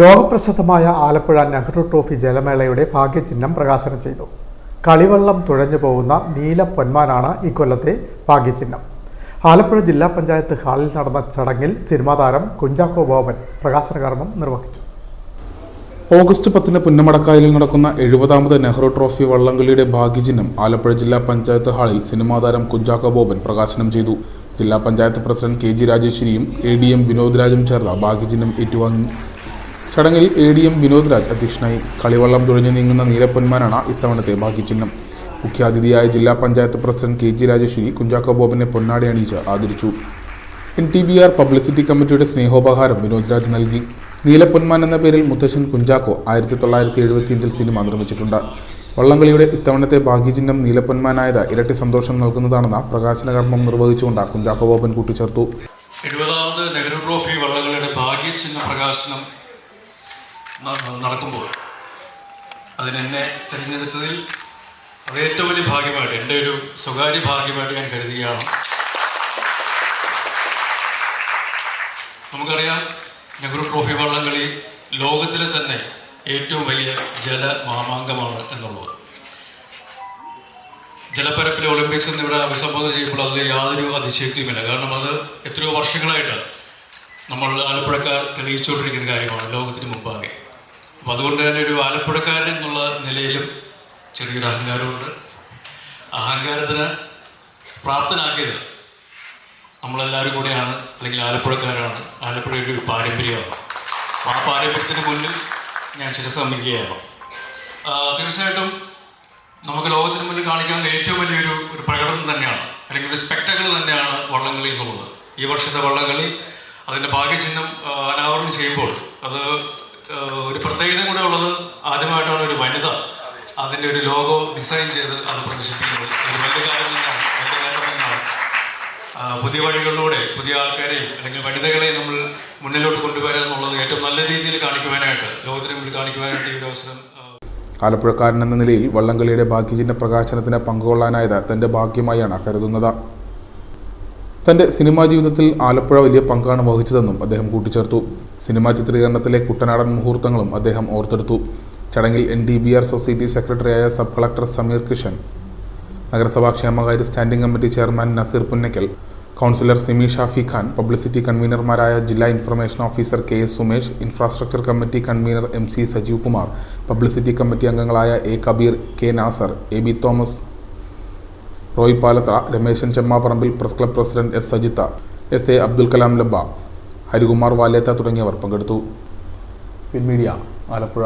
ലോകപ്രസിദ്ധമായ Alappuzha Nehru trophy ജലമേളയുടെ ഭാഗ്യചിഹ്നം പ്രകാശനം ചെയ്തു. കളിവള്ളം തുഴഞ്ഞു പോകുന്ന നീല പൊന്മാനാണ് ഇക്കൊല്ലത്തെ ഭാഗ്യചിഹ്നം. ആലപ്പുഴ ജില്ലാ പഞ്ചായത്ത് ഹാളിൽ നടന്ന ചടങ്ങിൽ സിനിമാ താരം കുഞ്ചാക്കോ ബോബൻ പ്രകാശന കർമ്മം നിർവഹിച്ചു. ഓഗസ്റ്റ് പത്തിന് പുന്നമടക്കായലിൽ നടക്കുന്ന എഴുപതാമത് നെഹ്റു ട്രോഫി വള്ളംകളിയുടെ ഭാഗ്യചിഹ്നം ആലപ്പുഴ ജില്ലാ പഞ്ചായത്ത് ഹാളിൽ സിനിമാ താരം കുഞ്ചാക്കോ ബോബൻ പ്രകാശനം ചെയ്തു. ജില്ലാ പഞ്ചായത്ത് പ്രസിഡന്റ് കെ ജി രാജേശ്വരിയും എ ഡി എം വിനോദ് രാജും ചേർന്ന ഭാഗ്യചിഹ്നം ഏറ്റുവാങ്ങി. ചടങ്ങിൽ A D M Vinod Raj അധ്യക്ഷനായി കളിവള്ളം തുഴഞ്ഞു നീങ്ങുന്ന നീലപ്പൊന്മാനാണ് ഇത്തവണത്തെ ഭാഗ്യചിഹ്നം. മുഖ്യാതിഥിയായ ജില്ലാ panchayat president K G Rajeshwari Kunchacko ബോബനെ പൊന്നാടി അണിയിച്ച് ആദരിച്ചു. N T B R publicity കമ്മിറ്റിയുടെ സ്നേഹോപഹാരം വിനോദ് രാജ് നൽകി. നീലപ്പൊന്മാൻ എന്ന പേരിൽ മുത്തശ്ശൻ കുഞ്ചാക്കോ ആയിരത്തി തൊള്ളായിരത്തി എഴുപത്തിയഞ്ചിൽ സിനിമ നിർമ്മിച്ചിട്ടുണ്ട്. വള്ളംകളിയുടെ ഇത്തവണത്തെ ഭാഗ്യചിഹ്നം നീലപ്പൊന്മാനായത് ഇരട്ടി സന്തോഷം നൽകുന്നതാണെന്ന പ്രകാശന കർമ്മം നിർവഹിച്ചുകൊണ്ട് കുഞ്ചാക്കോ ബോബൻ കൂട്ടിച്ചേർത്തു. എഴുപതാമത് നെഹ്റു ട്രോഫി വള്ളങ്ങളുടെ ഭാഗ്യചിഹ്ന പ്രകാശനം നടക്കുമ്പോൾ. അതിനെന്നെ തിരഞ്ഞെടുത്തതിൽ അത് ഏറ്റവും വലിയ ഭാഗ്യമായിട്ട് എന്റെ ഒരു സ്വകാര്യ ഭാഗ്യമായിട്ട് ഞാൻ കരുതുകയാണ്. നമുക്കറിയാം നെഹ്റു ട്രോഫി വള്ളംകളി ലോകത്തിലെ തന്നെ ഏറ്റവും വലിയ ജല മാമാങ്കമാണ് എന്നുള്ളത്. ജലപ്പരപ്പിലെ ഒളിമ്പിക്സ് എന്ന് ഇവിടെ അഭിസംബോധന ചെയ്യുമ്പോൾ അതിൽ യാതൊരു അതിശയക്തിയുമില്ല കാരണം അത് എത്രയോ വർഷങ്ങളായിട്ട് നമ്മൾ ആലപ്പുഴക്കാർ തെളിയിച്ചുകൊണ്ടിരിക്കുന്ന കാര്യമാണ് ലോകത്തിന് മുമ്പാകെ. അപ്പം അതുകൊണ്ട് തന്നെ ഒരു ആലപ്പുഴക്കാരൻ എന്നുള്ള നിലയിലും ചെറിയൊരു അഹങ്കാരമുണ്ട്. അഹങ്കാരത്തിന് പ്രാപ്തനാക്കിയത് നമ്മളെല്ലാവരും കൂടെയാണ് അല്ലെങ്കിൽ ആലപ്പുഴക്കാരാണ്. ആലപ്പുഴയുടെ ഒരു പാരമ്പര്യമാണ്. ആ പാരമ്പര്യത്തിന് മുന്നിൽ ഞാൻ ശിരസമ്മിക്കുകയാണ് തീർച്ചയായിട്ടും നമുക്ക് ലോകത്തിന് മുന്നിൽ കാണിക്കാൻ ഏറ്റവും വലിയൊരു ഒരു പ്രകടനം തന്നെയാണ് അല്ലെങ്കിൽ ഒരു സ്പെക്ടക്കിൾ തന്നെയാണ് വള്ളംകളി എന്നുള്ളത്. ഈ വർഷത്തെ വള്ളംകളി അതിന്റെ ഭാഗ്യചിഹ്നം അനാവരണം ചെയ്യുമ്പോൾ അത് ഒരു പ്രത്യേകത കൂടെ ഉള്ളത് ആദ്യമായിട്ടാണ് ഒരു വനിത അതിന്റെ ഒരു ലോഗോ ഡിസൈൻ ചെയ്ത് അത് പ്രദർശിപ്പിക്കുന്നത്. പുതിയ വഴികളിലൂടെ പുതിയ ആൾക്കാരെയും അല്ലെങ്കിൽ വനിതകളെയും നമ്മൾ മുന്നിലോട്ട് കൊണ്ടുവരിക എന്നുള്ളത് ഏറ്റവും നല്ല രീതിയിൽ കാണിക്കുവാനായിട്ട് ലോകത്തിന് മുന്നിൽ കാണിക്കുവാനായിട്ട് ഈ ഒരു അവസരം ആലപ്പുഴക്കാരൻ എന്ന നിലയിൽ വള്ളംകളിയുടെ ബാക്കി ചിഹ്ന പ്രകാശനത്തിന് പങ്കുകൊള്ളാനായത് തന്റെ ഭാഗ്യമായാണ് കരുതുന്നത്. തന്റെ സിനിമാ ജീവിതത്തിൽ ആലപ്പുഴ വലിയ പങ്കാണ് വഹിച്ചതെന്നും അദ്ദേഹം കൂട്ടിച്ചേർത്തു. സിനിമാ ചിത്രീകരണത്തിലെ കുട്ടനാടൻ മുഹൂർത്തങ്ങളും അദ്ദേഹം ഓർത്തെടുത്തു. ചടങ്ങിൽ N D B R society സെക്രട്ടറിയായ സബ് കളക്ടർ സമീർ കിഷൻ നഗരസഭാ ക്ഷേമകാര്യ standing committee chairman Naseer Punnakkal councillor Simi Shafi Khan publicity കൺവീനർമാരായ ജില്ലാ information officer K S Sumesh infrastructure committee convener M C Sajeev Kumar publicity committee അംഗങ്ങളായ A Kabeer K Nasar A B Thomas Roy Palathra Rameshan Chemmapparambil press club president S Sajitha S A Abdul Kalam Labba Harikumar Valath തുടങ്ങിയവർ പങ്കെടുത്തു. പിൻമീഡിയ ആലപ്പുഴ.